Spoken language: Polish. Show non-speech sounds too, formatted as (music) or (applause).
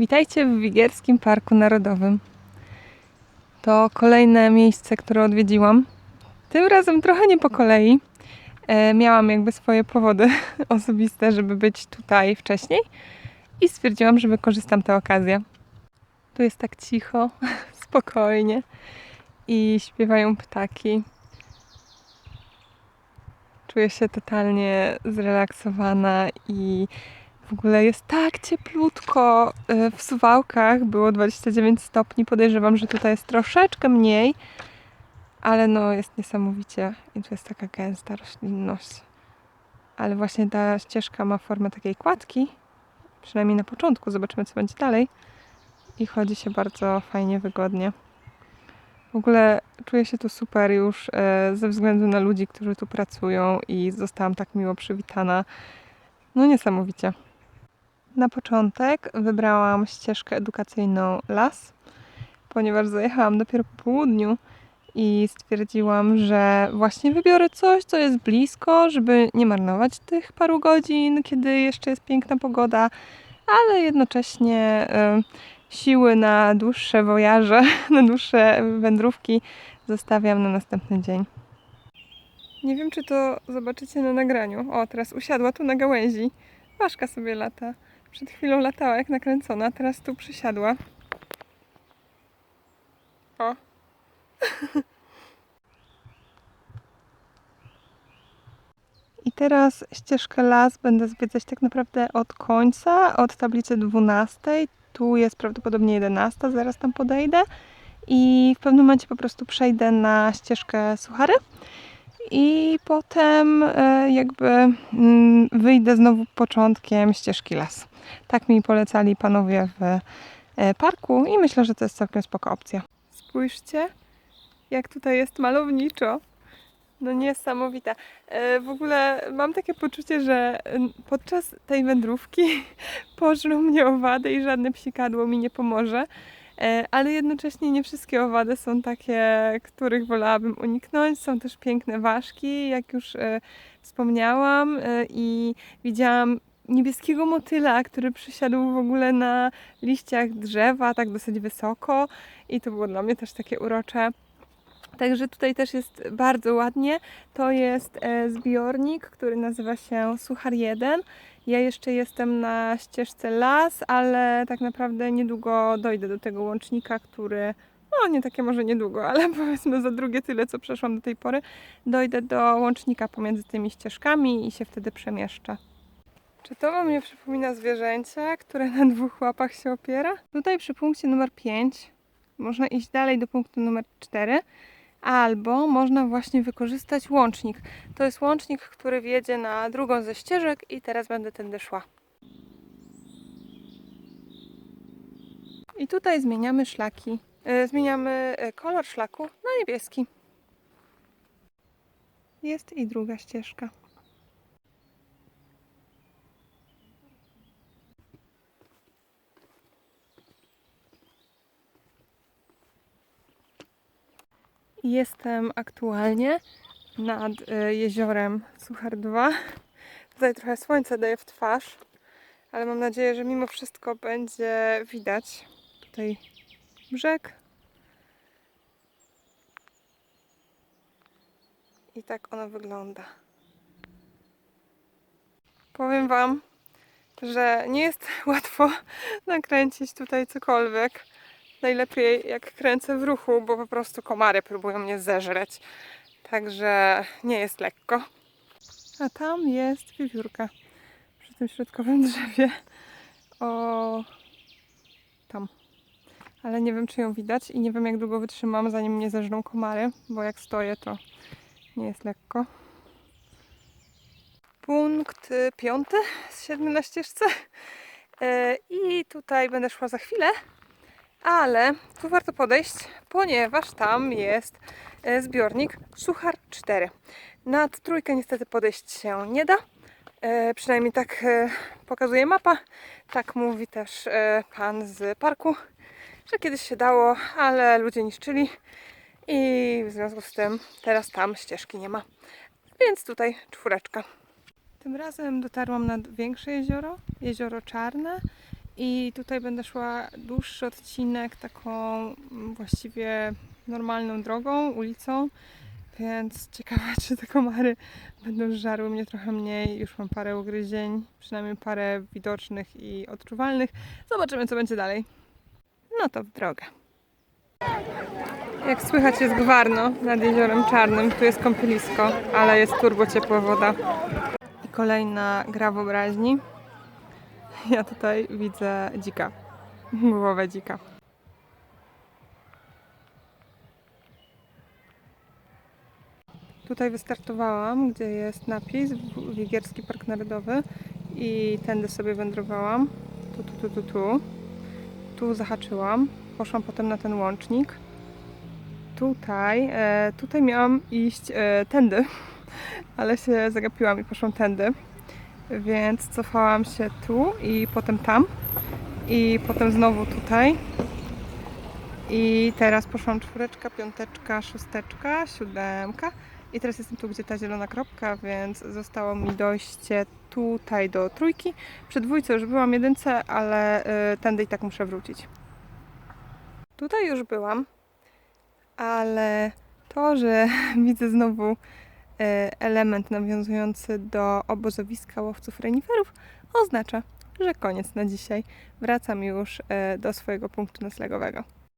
Witajcie w Wigierskim Parku Narodowym. To kolejne miejsce, które odwiedziłam. Tym razem trochę nie po kolei. E, miałam jakby swoje powody (laughs) osobiste, żeby być tutaj wcześniej i stwierdziłam, że wykorzystam tę okazję. Tu jest tak cicho, (laughs) spokojnie i śpiewają ptaki. Czuję się totalnie zrelaksowana i w ogóle jest tak cieplutko. Y, W Suwałkach było 29 stopni. Podejrzewam, że tutaj jest troszeczkę mniej, ale no jest niesamowicie i tu jest taka gęsta roślinność. Ale właśnie ta ścieżka ma formę takiej kładki, przynajmniej na początku. Zobaczymy, co będzie dalej. I chodzi się bardzo fajnie, wygodnie. W ogóle czuję się tu super już e, ze względu na ludzi, którzy tu pracują i zostałam tak miło przywitana. No niesamowicie. Na początek wybrałam ścieżkę edukacyjną LAS, ponieważ zajechałam dopiero po południu i stwierdziłam, że właśnie wybiorę coś, co jest blisko, żeby nie marnować tych paru godzin, kiedy jeszcze jest piękna pogoda, ale jednocześnie siły na dłuższe wojaże, (laughs) na dłuższe wędrówki zostawiam na następny dzień. Nie wiem, czy to zobaczycie na nagraniu. O, teraz usiadła tu na gałęzi. Ważka sobie lata. Przed chwilą latała jak nakręcona, teraz tu przysiadła. O. (laughs) I teraz ścieżkę las będę zwiedzać tak naprawdę od końca, od tablicy 12. Tu jest prawdopodobnie 11, zaraz tam podejdę. I w pewnym momencie po prostu przejdę na ścieżkę suchary. I potem e, jakby mm, wyjdę znowu początkiem ścieżki las. Tak mi polecali panowie w e, parku i myślę, że to jest całkiem spoko opcja. Spójrzcie, jak tutaj jest malowniczo. No niesamowita. E, W ogóle mam takie poczucie, że podczas tej wędrówki (laughs) pożrą mnie owady i żadne psikadło mi nie pomoże. E, Ale jednocześnie nie wszystkie owady są takie, których wolałabym uniknąć. Są też piękne ważki, jak już wspomniałam, i widziałam niebieskiego motyla, który przysiadł w ogóle na liściach drzewa, tak dosyć wysoko, i to było dla mnie też takie urocze. Także tutaj też jest bardzo ładnie. To jest e, zbiornik, który nazywa się Suchar 1. Ja jeszcze jestem na ścieżce las, ale tak naprawdę niedługo dojdę do tego łącznika, który no nie takie może niedługo, ale (laughs) powiedzmy za drugie tyle, co przeszłam do tej pory, dojdę do łącznika pomiędzy tymi ścieżkami i się wtedy przemieszczę. Czy to Wam nie przypomina zwierzęcia, które na dwóch łapach się opiera? Tutaj przy punkcie numer 5 można iść dalej do punktu numer 4, albo można właśnie wykorzystać łącznik. To jest łącznik, który wiedzie na drugą ze ścieżek i teraz będę tędy szła. I tutaj zmieniamy szlaki. E, Zmieniamy e, kolor szlaku na niebieski. Jest i druga ścieżka. Jestem aktualnie nad e, jeziorem Suchar 2. Tutaj trochę słońce daje w twarz, ale mam nadzieję, że mimo wszystko będzie widać tutaj brzeg. I tak ono wygląda. Powiem Wam, że nie jest (laughs) łatwo nakręcić tutaj cokolwiek. Najlepiej jak kręcę w ruchu, bo po prostu komary próbują mnie zeżreć. Także nie jest lekko. A tam jest wiewiórka przy tym środkowym (laughs) drzewie. O, tam. Ale nie wiem, czy ją widać i nie wiem, jak długo wytrzymam, zanim mnie zeżrą komary, bo jak stoję, to nie jest lekko. Punkt y, piąty z siedmiu na ścieżce. E, I tutaj będę szła za chwilę, ale tu warto podejść, ponieważ tam jest e, zbiornik Suchar 4. Nad trójkę niestety podejść się nie da. E, przynajmniej tak e, pokazuje mapa. Tak mówi też e, pan z parku, że kiedyś się dało, ale ludzie niszczyli i w związku z tym teraz tam ścieżki nie ma. Więc tutaj czwóreczka. Tym razem dotarłam nad większe jezioro, jezioro Czarne I tutaj będę szła dłuższy odcinek taką mm, właściwie normalną drogą, ulicą. Więc ciekawe, (laughs) czy te komary będą żarły mnie trochę mniej. Już mam parę ugryzień, przynajmniej parę widocznych i odczuwalnych. Zobaczymy, co będzie dalej. No to w drogę. Jak słychać jest gwarno nad Jeziorem Czarnym. Tu jest kąpielisko, ale jest turbo ciepła woda. I kolejna gra wyobraźni. (laughs) Ja tutaj widzę dzika. Głowę dzika. Tutaj wystartowałam, gdzie jest napis Wigierski Park Narodowy i tędy sobie wędrowałam. Tu, tu, tu, tu, tu. Tu zahaczyłam. Poszłam potem na ten łącznik. Tutaj, e, tutaj miałam iść e, tędy, (laughs) ale się zagapiłam i poszłam tędy. Więc cofałam się tu i potem tam. I potem znowu tutaj. I teraz poszłam czwóreczka, piąteczka, szósteczka, siódemka. I teraz jestem tu, gdzie ta zielona kropka, więc zostało mi dojście tutaj do trójki. Przy dwójce już byłam jedynce, ale y, tędy i tak muszę wrócić. Tutaj już byłam, ale to, że (laughs) widzę znowu element nawiązujący do obozowiska łowców reniferów, oznacza, że koniec na dzisiaj. Wracam już y, do swojego punktu noclegowego.